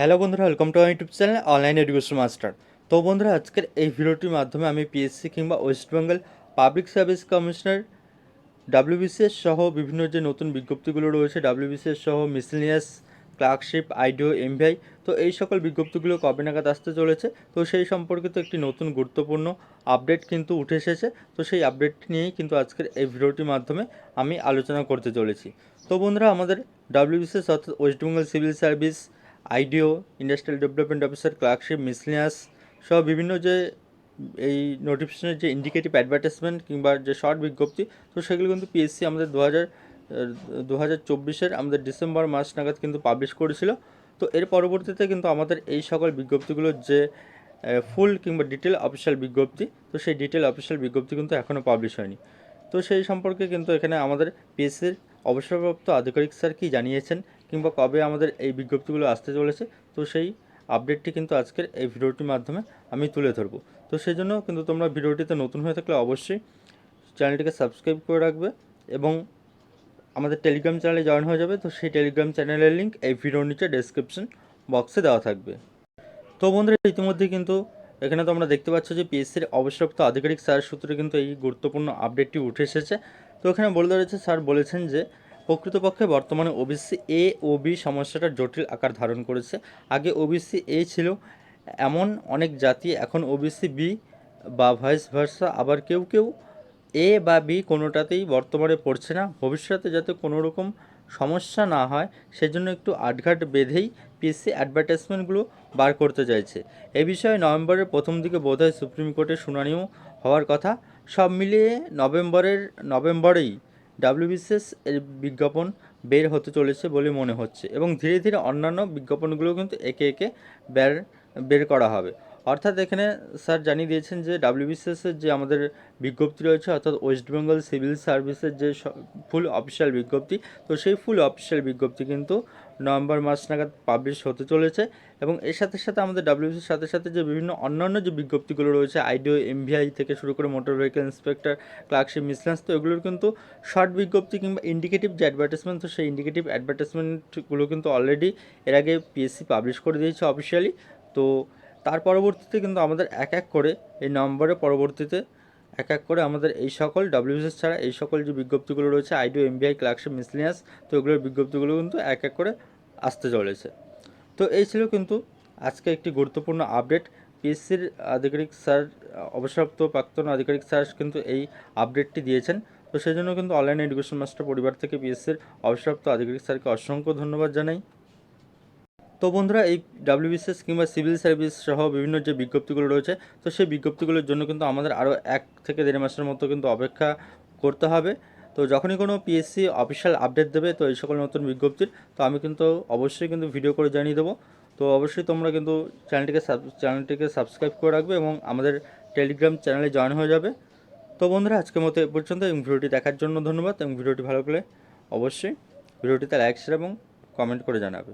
Hello বন্ধুরা welcome to YouTube channel online education master তো বন্ধুরা, আজকের এই ভিডিওটির মাধ্যমে আমি পিএসসি কিংবা West Bengal public service commissioner WBCS সহ বিভিন্ন যে নতুন বিজ্ঞপ্তিগুলো রয়েছে ডাব্লিউবিসিএস সহ মিসলিনিয়াস ক্লার্কশিপ আইডিও এমভিআই তো এই সকল বিজ্ঞপ্তিগুলো কবে নাগাদ আসতে চলেছে, তো সেই সম্পর্কিত একটি নতুন গুরুত্বপূর্ণ আপডেট কিন্তু উঠে এসেছে, তো সেই আপডেট নিয়েই কিন্তু আজকের এই ভিডিওটির মাধ্যমে আমি আলোচনা করতে চলেছি। তো বন্ধুরা, আমাদের ডাব্লিউবিসিএস অর্থাৎ West Bengal civil service IDO, industrial development officer, clerkship, miscellaneous, সহ বিভিন্ন যে এই নোটিফিকেশনের যে ইন্ডিকেটিভ অ্যাডভার্টাইজমেন্ট কিংবা যে শর্ট বিজ্ঞপ্তি, তো সেগুলো কিন্তু পিএসসি আমাদের দু হাজার দু হাজার চব্বিশের আমাদের ডিসেম্বর মাস নাগাদ কিন্তু পাবলিশ করেছিল। তো এর পরবর্তীতে কিন্তু আমাদের এই সকল বিজ্ঞপ্তিগুলোর যে ফুল কিংবা ডিটেল অফিসিয়াল বিজ্ঞপ্তি, তো সেই ডিটেল অফিসিয়াল বিজ্ঞপ্তি কিন্তু এখনও পাবলিশ হয়নি। তো সেই সম্পর্কে কিন্তু এখানে আমাদের পিএসসির অবসরপ্রাপ্ত আধিকারিক স্যার কি জানিয়েছেন? কিংবা কবে আমাদের এই বিজ্ঞপ্তিগুলো আসতে চলেছে, তো সেই আপডেটটি কিন্তু আজকের এই ভিডিওটির মাধ্যমে আমি তুলে ধরবো। তো সেই জন্য কিন্তু তোমরা ভিডিওটিতে নতুন হয়ে থাকলে অবশ্যই চ্যানেলটিকে সাবস্ক্রাইব করে রাখবে এবং আমাদের টেলিগ্রাম চ্যানেলে জয়েন হয়ে যাবে, তো সেই টেলিগ্রাম চ্যানেলের লিঙ্ক এই ভিডিওর নিচে ডেসক্রিপশন বক্সে দেওয়া থাকবে। তো বন্ধুরা, ইতিমধ্যে কিন্তু এখানে তোমরা দেখতে পাচ্ছ যে পিএসসির অবসরপ্রাপ্ত আধিকারিক স্যার সূত্রে কিন্তু এই গুরুত্বপূর্ণ আপডেটটি উঠে এসেছে। তো এখানে বলে ধরেছে স্যার বলেছেন যে প্রকৃতপক্ষে বর্তমানে ওবিসি এ ও বি সমস্যাটা জটিল আকার ধারণ করেছে। আগে ওবিসি এ ছিল এমন অনেক জাতি, এখন ওবিসি বি বা ভাইস ভার্সা আবার কেউ কেউ এ বা বি কোনোটাতেই বর্তমানে পড়ছে না। ভবিষ্যতে যাতে কোনো রকম সমস্যা না হয়, সেজন্য একটু আটঘাট বেঁধেই পিএসসি অ্যাডভার্টাইজমেন্টগুলো বার করতে চাইছে। এ বিষয়ে নভেম্বরের প্রথম দিকে বোধহয় সুপ্রিম কোর্টে শুনানিও হওয়ার কথা। সব মিলিয়ে নভেম্বরের, নভেম্বরেই ডাব্লিউবিসিএস এর বিজ্ঞাপন বের হতে চলেছে বলে মনে হচ্ছে এবং ধীরে ধীরে অন্যান্য বিজ্ঞাপনগুলো কিন্তু একে একে বের বের করা হবে। অর্থাৎ এখানে স্যার জানিয়ে দিয়েছেন যে ডাব্লিউবিসিএসের যে আমাদের বিজ্ঞপ্তি রয়েছে, অর্থাৎ ওয়েস্ট বেঙ্গল সিভিল সার্ভিসের যে ফুল অফিসিয়াল বিজ্ঞপ্তি, তো সেই ফুল অফিসিয়াল বিজ্ঞপ্তি কিন্তু নভেম্বর মাস নাগাদ পাবলিশ হতে চলেছে এবং এর সাথে সাথে আমাদের ডাব্লিউবিসির সাথে সাথে যে বিভিন্ন অন্যান্য যে বিজ্ঞপ্তিগুলো রয়েছে আইডিও এমভিআই থেকে শুরু করে motor vehicle inspector clerkship miscellaneous তো এগুলোর কিন্তু শর্ট বিজ্ঞপ্তি কিংবা ইন্ডিকেটিভ যে অ্যাডভার্টাইজমেন্ট তো সেই ইন্ডিকেটিভ অ্যাডভার্টাইজমেন্টগুলো কিন্তু অলরেডি এর আগে পিএসসি পাবলিশ করে দিয়েছে অফিসিয়ালি তো তার পরবর্তীতে কিন্তু আমাদের এক এক করে এই নম্বরের পরবর্তীতে এক এক করে আমাদের এই সকল ডাব্লিউএস ছাড়া এই সকল যে বিজ্ঞপ্তিগুলো রয়েছে আইডিও এমবিআই ক্লার্কশিপ মিসলিনিয়াস তো এগুলোর বিজ্ঞপ্তিগুলো কিন্তু এক এক করে আসতে চলেছে। তো এই ছিল কিন্তু আজকে একটি গুরুত্বপূর্ণ আপডেট পিএসসির আধিকারিক স্যার, অবসরপ্রাপ্ত প্রাক্তন আধিকারিক স্যার কিন্তু এই আপডেটটি দিয়েছেন। তো সেই জন্য কিন্তু অনলাইন এডুকেশন মাস্টার পরিবার থেকে পিএসসির অবসরপ্রাপ্ত আধিকারিক স্যারকে অসংখ্য ধন্যবাদ জানাই। তো বন্ধুরা, এই ডাব্লিউবিসিএস কিংবা সিভিল সার্ভিস সহ বিভিন্ন যে বিজ্ঞপ্তিগুলো রয়েছে, তো সেই বিজ্ঞপ্তিগুলোর জন্য কিন্তু আমাদের আরও এক থেকে দেড় মাসের মতো কিন্তু অপেক্ষা করতে হবে। তো যখনই কোনো পিএসসি অফিসিয়াল আপডেট দেবে, তো এই সকল নতুন বিজ্ঞপ্তির, তো আমি কিন্তু অবশ্যই কিন্তু ভিডিও করে জানিয়ে দেবো। তো অবশ্যই তোমরা কিন্তু চ্যানেলটিকে সাব চ্যানেলটিকে সাবস্ক্রাইব করে রাখবে এবং আমাদের টেলিগ্রাম চ্যানেলে জয়েন হয়ে যাবে। তো বন্ধুরা, আজকের মতো এ পর্যন্ত, এবং ভিডিওটি দেখার জন্য ধন্যবাদ, এবং ভিডিওটি ভালো লাগলে অবশ্যই ভিডিওটিতে লাইক শেয়ার এবং কমেন্ট করে জানাবে।